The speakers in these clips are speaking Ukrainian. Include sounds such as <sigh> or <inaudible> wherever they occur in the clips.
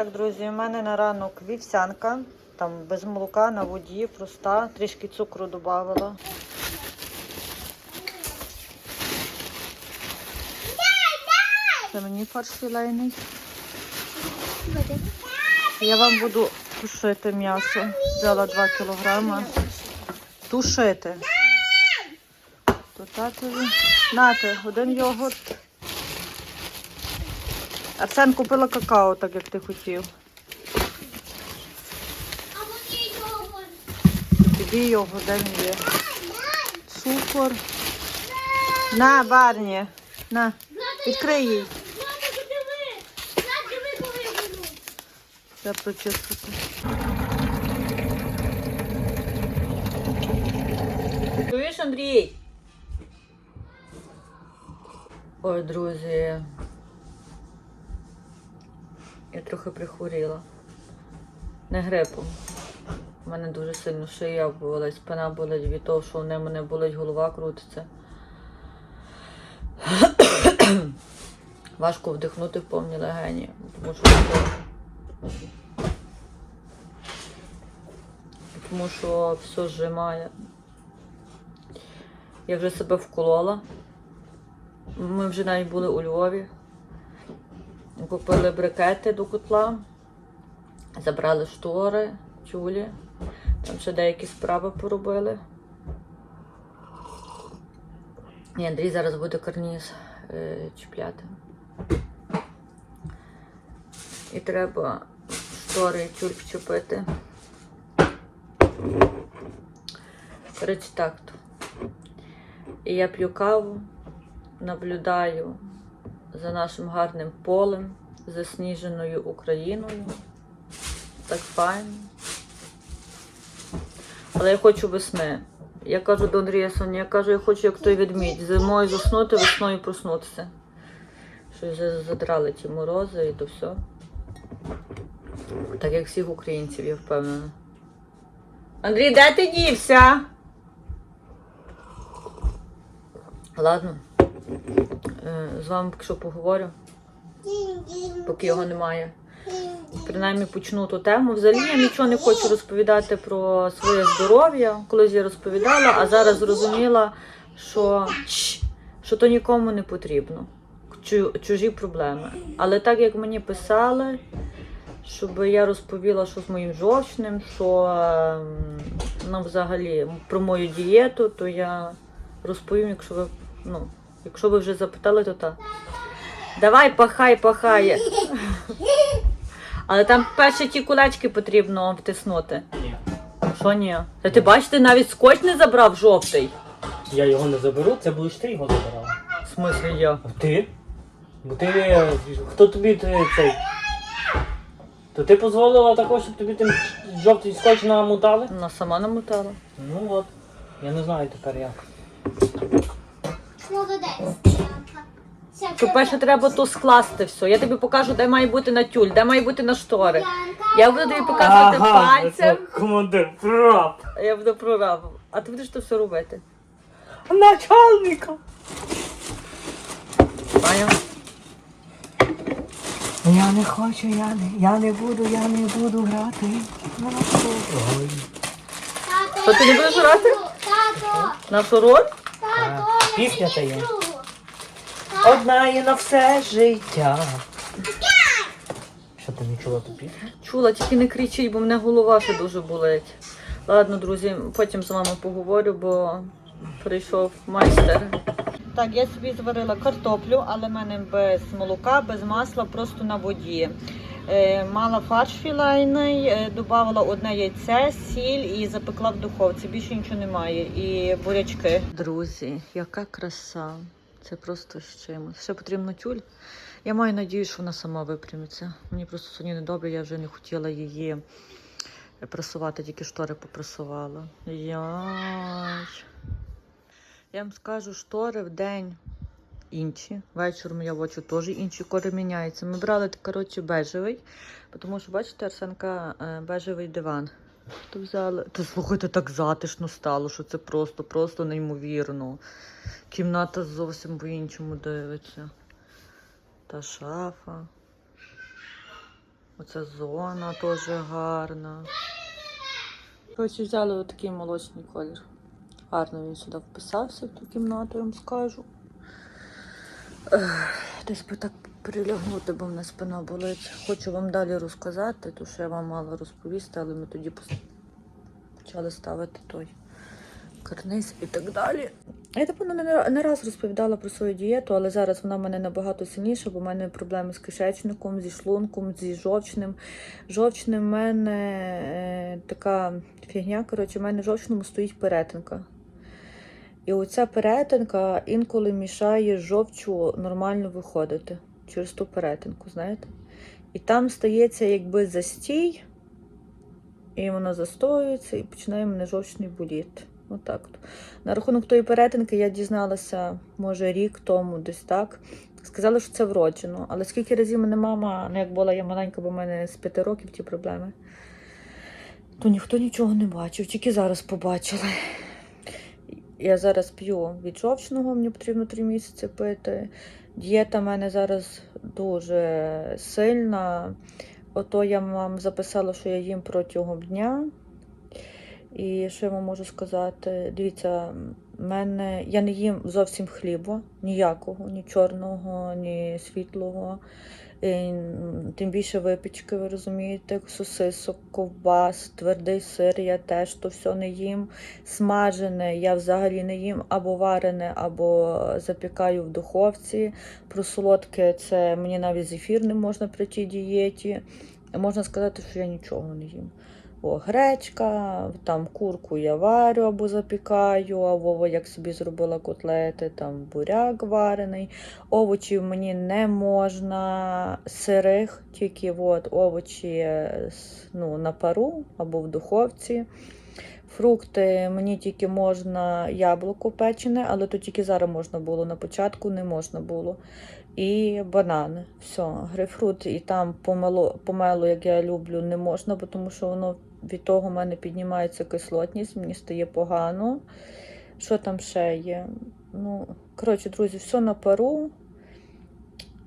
Так, друзі, у мене на ранок вівсянка, там без молока на воді, проста, трішки цукру додавала. Це мені фарш філейний. Я вам буду тушити м'ясо. Взяла 2 кілограма. Тушити. То татові. Один йогурт. Арсен купила какао, так як ти хотів. А мені його. Тобі його де він є. Цукор. На, Барні. На, відкрий їй. Я прочистити. Чуєш, Андрій? Ой, друзі. Я трохи прихворіла. Не грипом. У мене дуже сильно шия болить, спина болить від того, що в мене болить, голова крутиться. Важко вдихнути в повні легені, тому що тому що все зжимає. Я вже себе вколола. Ми вже навіть були у Львові. Купили брикети до котла, забрали штори, тюлі. Там ще деякі справи поробили. І Андрій зараз буде карніз е, чіпляти. І треба штори і тюль вчепити. Коротше, так то. І я п'ю каву, наблюдаю за нашим гарним полем, засніженою Україною. Так файно. Але я хочу весни. Я кажу до Андрія Соня, я кажу, я хочу, як той ведмідь, зимою заснути, весною проснутися. Що вже задрали ті морози і то все. Так як всіх українців, я впевнена. Андрій, де ти дівся? Ладно. Е, З вами поки що поговорю, поки його немає. Принаймні почну ту тему. Взагалі я нічого не хочу розповідати про своє здоров'я. Колись я розповідала, а зараз зрозуміла, що, що то нікому не потрібно. Чужі проблеми. Але так як мені писали, щоб я розповіла, що з моїм жовчним, що ем, ну, взагалі про мою дієту, то я розповім, якщо ви, ну, якщо ви вже запитали, то так. Давай, пахай, пахай. Але там перше ті кулечки потрібно втиснути. Ні. Що ні? Та ти бачиш, ти навіть скотч не забрав жовтий. Я його не заберу, це будеш ти його забирала. В смислі я? А ти? Бо ти. е, Хто тобі ти, цей. То ти дозволила також, щоб тобі тим жовтий скотч намотали? Вона сама намотала. Ну от. Я не знаю тепер як. Молодець. То перше треба то скласти все. Я тобі покажу, де має бути на тюль, де має бути на штори. Я буду тобі показувати пальцем, командир прав. а я буду прорабом. А ти будеш то все робити. Начальника. Поняв? Я не хочу, я не, я не буду, я не буду грати. Тато, Що, ти не я будеш не грати? Тато, Нашу роль? тато, Пісня та є. Одна і на все життя. Що ти не чула ту пісню? Чула, тільки не кричіть, бо в мене голова ще дуже болить. Ладно, друзі, потім з вами поговорю, бо прийшов майстер. Так, я собі зварила картоплю, але в мене без молока, без масла, просто на воді. Е, мала фарш філейний, е, додавала одне яйце, сіль і запекла в духовці. Більше нічого немає. І бурячки. Друзі, яка краса! Це просто з чимось. Ще потрібно тюль. Я маю надію, що вона сама випрямиться. Мені просто сьогодні недобре, я вже не хотіла її пресувати, тільки штори попресувала. Яй. Я вам скажу, штори в день інші. Вечором я бачу теж інші кори міняються. Ми брали, коротше, бежевий, тому що, бачите, Арсенка е, бежевий диван. То взяли. Та слухайте, так затишно стало, що це просто, просто неймовірно. Кімната зовсім по-іншому дивиться. Та шафа. Оця зона теж гарна. Коротше, взяли отакий молочний колір. Гарно він сюди вписався в ту кімнату, я вам скажу. Десь би так прилягнути, бо в мене спина болить. Хочу вам далі розказати, то що я вам мала розповісти, але ми тоді почали ставити той карниз і так далі. Я напевно не, не раз розповідала про свою дієту, але зараз вона в мене набагато сильніша, бо в мене проблеми з кишечником, зі шлунком, зі жовчним. Жовчним в мене е, така фігня. Коротше, в мене в жовчному стоїть перетинка. І оця перетинка інколи мішає жовчу нормально виходити через ту перетинку, знаєте? І там стається якби застій, і вона застоюється, і починає мене жовчний боліти. Отак. от. На рахунок тої перетинки я дізналася, може, рік тому, десь так. Сказали, що це вроджено. Але скільки разів мене мама, ну як була я маленька, бо в мене з п'яти років ті проблеми, то ніхто нічого не бачив, тільки зараз побачили. Я зараз п'ю від жовчного, мені потрібно три місяці пити. Дієта в мене зараз дуже сильна. Ото я вам записала, що я їм протягом дня. І що я вам можу сказати? Дивіться, мене я не їм зовсім хліба, ніякого, ні чорного, ні світлого. І, м, Тим більше випічки, ви розумієте, сосисок, ковбас, твердий сир, я теж то все не їм. Смажене я взагалі не їм або варене, або запікаю в духовці. Про солодке це мені навіть зефір не можна при тій дієті. Можна сказати, що я нічого не їм. О, гречка, там курку я варю або запікаю, або як собі зробила котлети, там буряк варений. Овочів мені не можна сирих, тільки от овочі ну, на пару або в духовці. Фрукти мені тільки можна яблуко печене, але то тільки зараз можна було. На початку не можна було. І банани. Все, грейпфрут і там помело, помело, як я люблю, не можна, тому що воно від того в мене піднімається кислотність, мені стає погано. Що там ще є? Ну, коротше, друзі, все на пару.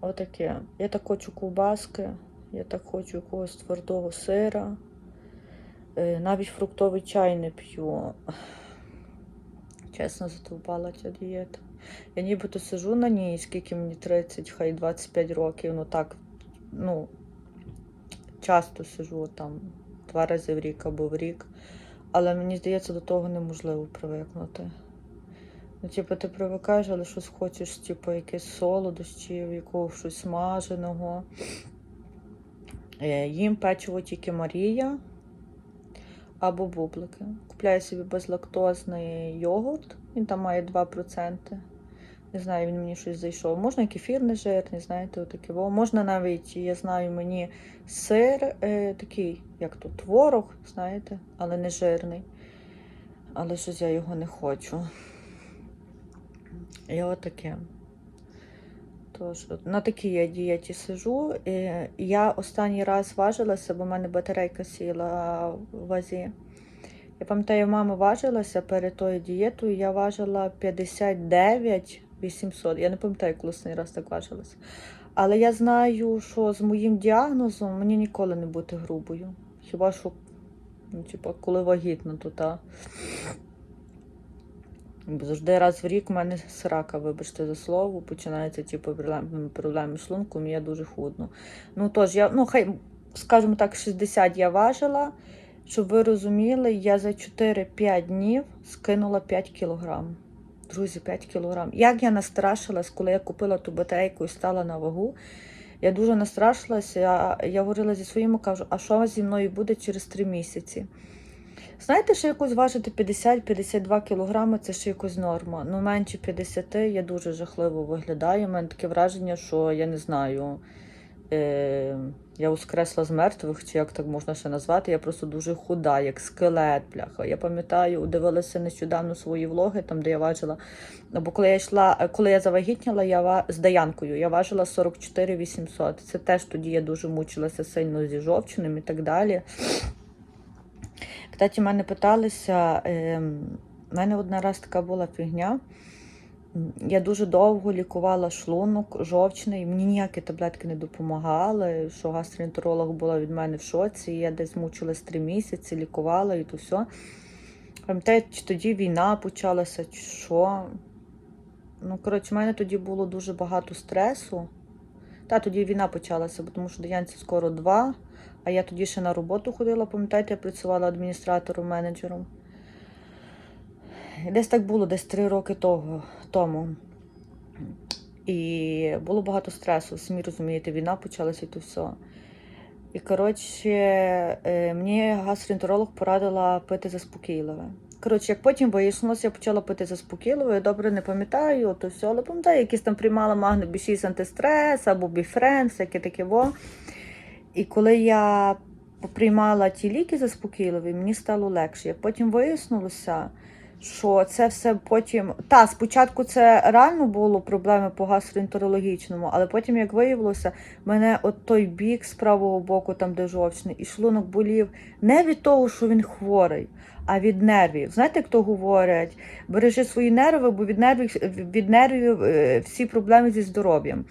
Отаке. Я так хочу ковбаски, я так хочу якогось твердого сира. Е, Навіть фруктовий чай не п'ю. Чесно, задовбала ця дієта. Я нібито сижу на ній, скільки мені 30, хай 25 років, ну так, ну, часто сижу там два рази в рік або в рік. Але мені здається, до того неможливо привикнути. Ну, типу, ти привикаєш, але щось хочеш, типу, якесь солодощів, якогось щось смаженого. Е, Їм печиво тільки Марія або бублики. Купляю собі безлактозний йогурт, він там має 2%. Не знаю, він мені щось зайшов. Можна кефір нежирний, знаєте, отаке. Можна навіть, я знаю, мені сир е, такий, як то творог, знаєте, але не жирний. Але щось я його не хочу. І отаке. Тож, на такій я дієті сижу. Я останній раз важилася, бо в мене батарейка сіла в вазі. Я пам'ятаю, мама важилася перед тою дієтою, я важила 59 800. Я не пам'ятаю, коли останній раз так важилася. Але я знаю, що з моїм діагнозом мені ніколи не бути грубою. Хіба що, ну, типу, коли вагітна, то та. Бо завжди раз в рік в мене срака, вибачте за слово, починається типу, проблеми, проблеми з шлунком, і я дуже худну. Ну тож, я, ну хай, скажімо так, 60 я важила. Щоб ви розуміли, я за 4-5 днів скинула 5 кілограм. Друзі, 5 кілограм. Як я настрашилась, коли я купила ту батарейку і стала на вагу. Я дуже настрашилася. Я, я говорила зі своїми, кажу, а що зі мною буде через 3 місяці? Знаєте, що якось важити 50-52 кілограми це ще якось норма. Ну, менше 50 я дуже жахливо виглядаю. У мене таке враження, що я не знаю. Е, я воскресла з мертвих, чи як так можна ще назвати. Я просто дуже худа, як скелет, бляха. Я пам'ятаю, дивилася нещодавно свої влоги, там де я важила. Бо коли я йшла, коли я завагітніла, я з Даянкою, я важила 44 800. Це теж тоді я дуже мучилася сильно зі жовчним і так далі. Кстати, мене питалися, е, в мене одна раз така була фігня. Я дуже довго лікувала шлунок жовчний, мені ніякі таблетки не допомагали, що гастроентеролог була від мене в шоці. Я десь мучилась три місяці, лікувала і то все. Пам'ятаєте, чи тоді війна почалася, чи що. Ну, коротше, в мене тоді було дуже багато стресу. Та тоді війна почалася, тому що Янці скоро два, а я тоді ще на роботу ходила, пам'ятаєте, я працювала адміністратором, менеджером. І Десь так було, десь три роки того, тому. І було багато стресу, самі розумієте, війна почалася і то все. І коротше, е, мені гастроентеролог порадила пити заспокійливе. Коротше, як потім вияснилося, я почала пити заспокійливе, я добре не пам'ятаю, то все, але пам'ятаю, якісь там приймала магне B6 антистрес або біфрен, всяке таке во. І коли я приймала ті ліки заспокійливі, мені стало легше. Як потім вияснилося, що це все потім. Та, спочатку це реально було проблеми по гастроентерологічному, але потім, як виявилося, мене от той бік з правого боку, там де жовчний, і шлунок болів не від того, що він хворий, а від нервів. Знаєте, як то говорять? Бережи свої нерви, бо від нервів, від нервів е, всі проблеми зі здоров'ям.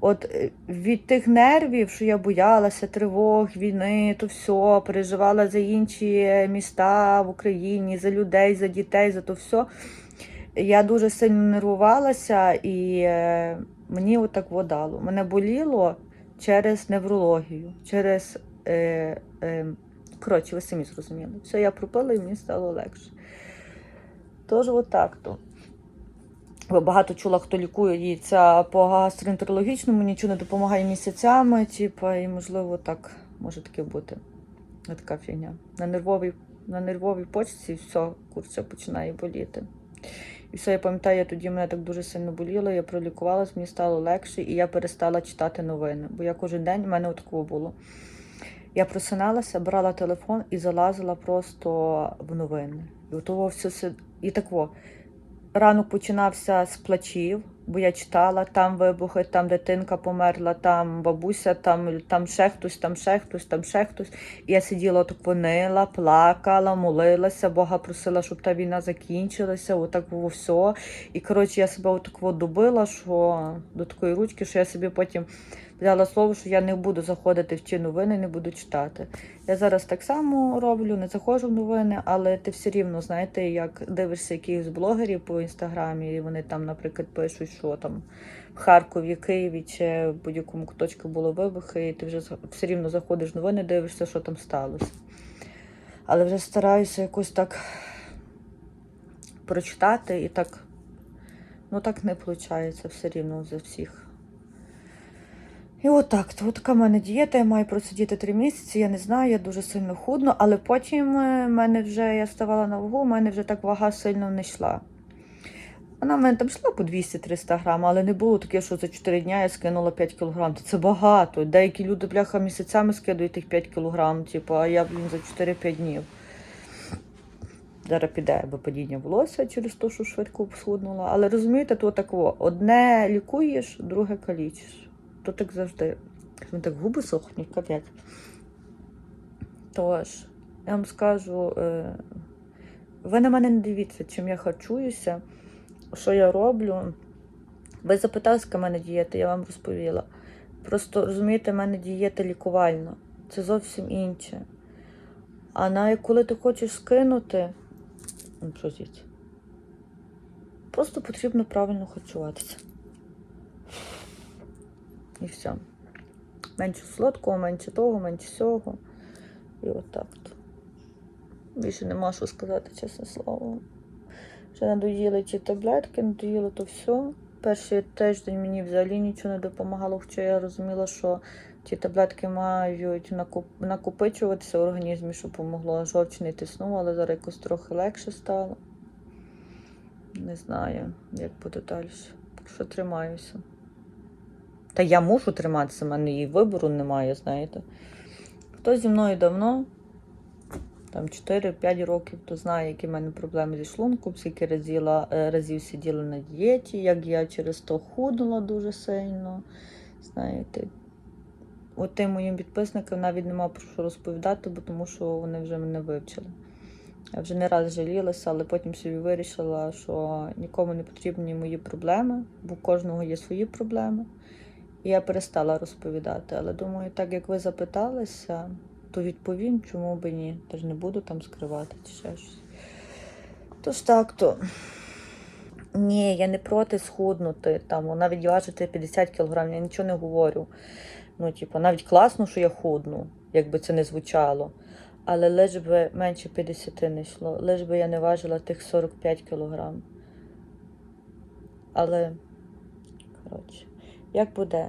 От е, від тих нервів, що я боялася, тривог, війни, то все, переживала за інші міста в Україні, за людей, за дітей, за то все. Я дуже сильно нервувалася і е, мені отак водало. Мене боліло через неврологію, через. Е, е, коротше, ви самі зрозуміли. Все, я пропила і мені стало легше. Тож, отак то. Бо багато чула, хто лікує це по гастроентерологічному, нічого не допомагає місяцями, типу, і можливо так може таке бути. Така фігня. На нервовій, на нервовій почці все, курця починає боліти. І все, я пам'ятаю, я тоді мене так дуже сильно боліло, я пролікувалась, мені стало легше, і я перестала читати новини. Бо я кожен день в мене такого було. Я просиналася, брала телефон і залазила просто в новини. І отого все і так во. Ранок починався з плачів, бо я читала, там вибухи, там дитинка померла, там бабуся, там, там ще хтось, там ще хтось, там ще хтось. І я сиділа так вонила, плакала, молилася, Бога просила, щоб та війна закінчилася, отак було все. І коротше, я себе отак добила, що до такої ручки, що я собі потім взяла слово, що я не буду заходити в ті новини, не буду читати. Я зараз так само роблю, не заходжу в новини, але ти все рівно знаєте, як дивишся якихось блогерів по інстаграмі, і вони там, наприклад, пишуть, що там в Харкові, Києві чи в будь-якому куточку було вибухи, і ти вже все рівно заходиш в новини, дивишся, що там сталося. Але вже стараюся якось так прочитати і так. Ну так не виходить все рівно за всіх. І отак, то така в мене дієта, я маю просидіти три місяці, я не знаю, я дуже сильно худну, але потім е, мене вже я ставала на вагу, у мене вже так вага сильно не йшла. Вона в мене там йшла по 200-300 грам, але не було таке, що за 4 дні я скинула 5 кілограм. Це багато. Деякі люди, бляха, місяцями скидують тих 5 кілограм, типу, а я, блін, за 4-5 днів. Зараз піде випадіння волосся через те, що швидко схуднула. Але розумієте, то таково, одне лікуєш, друге калічиш. То так завжди. Так губи сохнуть, капець. Тож, я вам скажу, е, ви на мене не дивіться, чим я харчуюся, що я роблю. Ви запитали, в мене дієта, я вам розповіла. Просто розумієте, в мене дієта лікувальна. Це зовсім інше. А на коли ти хочеш скинути, ну? Просто потрібно правильно харчуватися. І все. Менше солодкого, менше того, менше сього. І отак. от. Більше нема що сказати, чесне слово. Вже надоїли ті таблетки, надоїло то все. Перший тиждень мені взагалі нічого не допомагало, хоча я розуміла, що ті таблетки мають накоп- накопичуватися в організмі, щоб помогло жовчний тиснув, але зараз якось трохи легше стало. Не знаю, як буде далі. Що тримаюся. Та я мушу триматися, в мене і вибору немає, знаєте. Хто зі мною давно, там 4-5 років, то знає, які в мене проблеми зі шлунком, скільки разіла, е, разів сиділа на дієті, як я через то худнула дуже сильно. Знаєте, от тим моїм підписникам навіть нема про що розповідати, бо тому що вони вже мене вивчили. Я вже не раз жалілася, але потім собі вирішила, що нікому не потрібні мої проблеми, бо у кожного є свої проблеми. І я перестала розповідати. Але думаю, так як ви запиталися, то відповім, чому би ні. Тож не буду там скривати чи ще щось. Тож так то. Ні, я не проти схуднути, там, навіть важити 50 кг, я нічого не говорю. Ну, типу, навіть класно, що я худну, якби це не звучало. Але лиш би менше 50 не йшло, лиш би я не важила тих 45 кг. Але, коротше, як буде?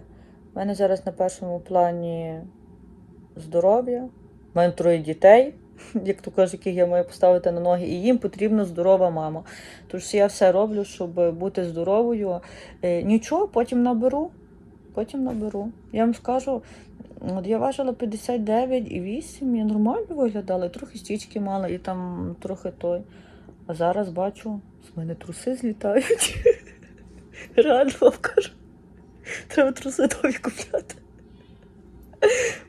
У мене зараз на першому плані здоров'я. У мене троє дітей, <laughs> як то кажуть, яких я маю поставити на ноги, і їм потрібна здорова мама. Тож я все роблю, щоб бути здоровою. Е, Нічого, потім наберу. Потім наберу. Я вам скажу, от я важила 59,8, я нормально виглядала, трохи стічки мала, і там трохи той. А зараз бачу, з мене труси злітають. <laughs> Реально вам кажу. Треба труси нові купляти.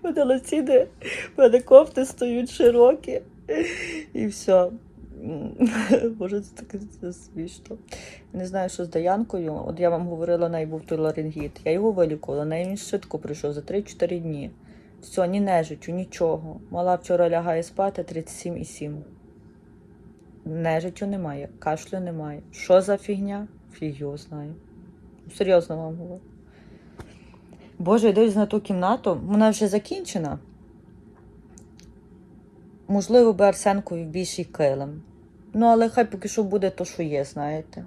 У мене лоціни, у мене кофти стають широкі. І все. Боже, це таке смішно. Не знаю, що з Даянкою. От я вам говорила, неї був той ларингіт. Я його вилікувала, на він швидко прийшов за 3-4 дні. Все, ні нежичу, нічого. Мала вчора лягає спати 37,7. Нежичу немає, кашлю немає. Що за фігня? Фіг його знає. Серйозно вам говорю. Боже, йдеш на ту кімнату, вона вже закінчена. Можливо, би Арсенкові більший килим. Ну, але хай поки що буде то, що є, знаєте.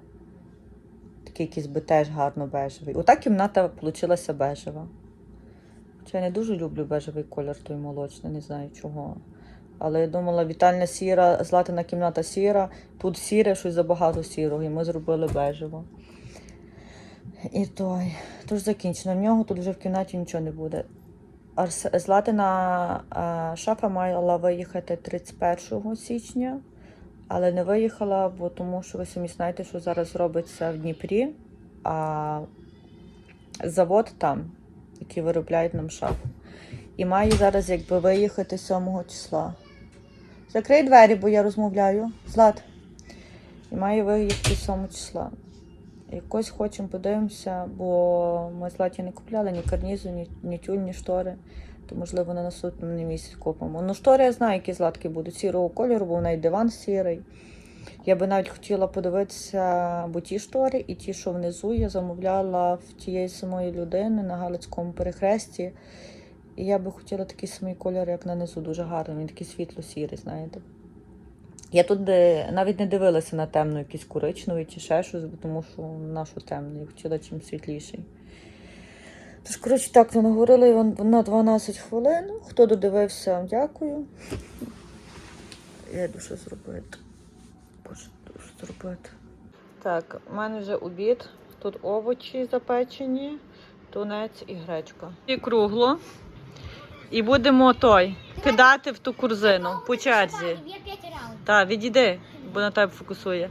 Такий якийсь би теж гарно бежевий. Ота кімната вийшла бежева. Хоча я не дуже люблю бежевий колір, той молочний, не знаю чого. Але я думала, вітальня сіра, златина кімната сіра, тут сіре, щось забагато сірого, і ми зробили бежево. І той. Тож закінчено. В нього тут вже в кімнаті нічого не буде. Златина шафа мала виїхати 31 січня, але не виїхала, бо тому що ви самі знаєте, що зараз робиться в Дніпрі, а завод там, який виробляють нам шафу. І має зараз якби виїхати 7 числа. Закрий двері, бо я розмовляю. Злат. І має виїхати 7 числа. Якось хочемо подивимося, бо ми златі не купляли ні карнізу, ні, ні тюль, ні штори. То, можливо, на наступний місяць купимо. Ну, штори я знаю, які златки будуть сірого кольору, бо в неї диван сірий. Я би навіть хотіла подивитися, бо ті штори і ті, що внизу, я замовляла в тієї самої людини на Галицькому перехресті. І я би хотіла такий самий кольор, як на низу, дуже гарний. Він такий світло-сірий, знаєте. Я тут навіть не дивилася на темну, якийсь коричневий чи ще щось, тому що нашу темну, я хотіла чим світліший. Тож, коротше, так, то наговорили вам на 12 хвилин. Хто додивився, дякую. Я йду щось зробити. Боже, що зробити. Так, у мене вже обід. Тут овочі запечені, тунець і гречка. І кругло. І будемо той кидати в ту корзину по черзі. Так, відійди, бо на тебе фокусує.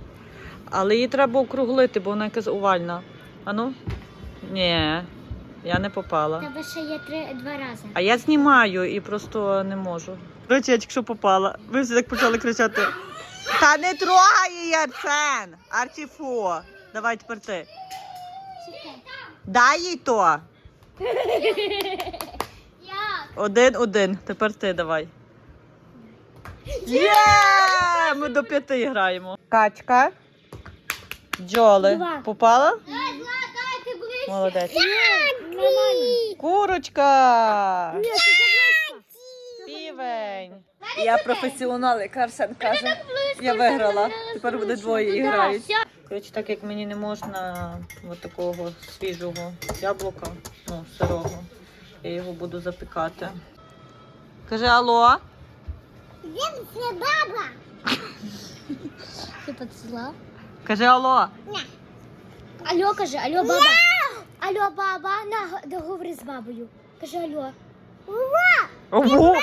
Але її треба округлити, бо вона якась овальна. Ану? Ні, я не попала. Тебе ще є три, два рази. А я знімаю і просто не можу. Коротше, я тільки що попала. Ви всі так почали кричати. Та не трогай її, Арсен! Арчіфу! Давай тепер ти. Дай їй то. Один-один. Тепер ти давай. Є! Ми до п'яти граємо. Качка. Джоли. Два. Попала? Молодець. Курочка. Півень. Я професіонал, як Арсен каже. Я виграла. Тепер буде двоє і грають. Коротше, так як мені не можна от такого свіжого яблука, ну, сирого, я його буду запікати. Кажи алло. Він це баба. Ти поцілав? Кажи алло. Алло, кажи, алло, баба. Алло, баба, на, договори з бабою. Кажи алло. Ого!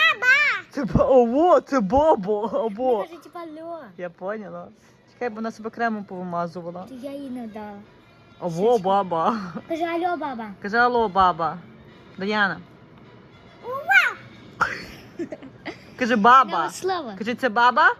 Це ба- ого, це бабо, або. Кажи, типа, алло. Я поняла. Чекай, бо вона себе кремом повимазувала. То я їй не дала. Ого, баба. Кажи, алло, баба. Кажи алло, баба. Даяна. Кажи баба. Слава. Кажи, це баба?